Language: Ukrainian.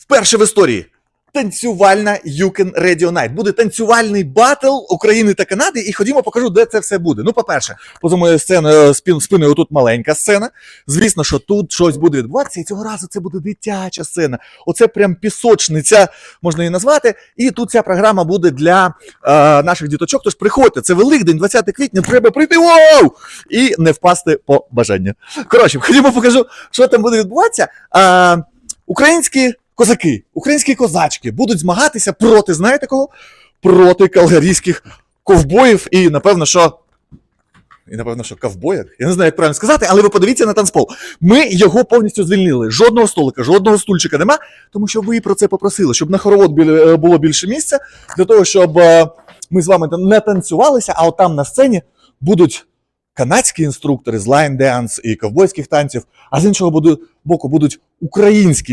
Вперше в історії танцювальна Юкен Radio Night. Буде танцювальний батл України та Канади. І ходімо, покажу, де це все буде. Ну, по-перше, поза моєю сценою спиною тут маленька сцена. Звісно, що тут щось буде відбуватися, і цього разу це буде дитяча сцена. Оце прям пісочниця, можна її назвати. І тут ця програма буде для е, наших діточок. Тож приходьте, це Великдень, 20 квітня, треба прийти воу! і не впасти по бажанню. Коротше, ходімо покажу, що там буде відбуватися. А, українські козаки, українські козачки будуть змагатися проти, знаєте кого? Проти калгарійських ковбоїв і, напевно, що. І, напевно, що ковбоїв. Я не знаю, як правильно сказати, але ви подивіться на танцпол. Ми його повністю звільнили. Жодного столика, жодного стульчика нема, тому що ви про це попросили, щоб на хоровод е, було більше місця, для того, щоб е, ми з вами не танцювалися, а от там на сцені будуть канадські інструктори з лайн-денс і ковбойських танців, а з іншого боку будуть українські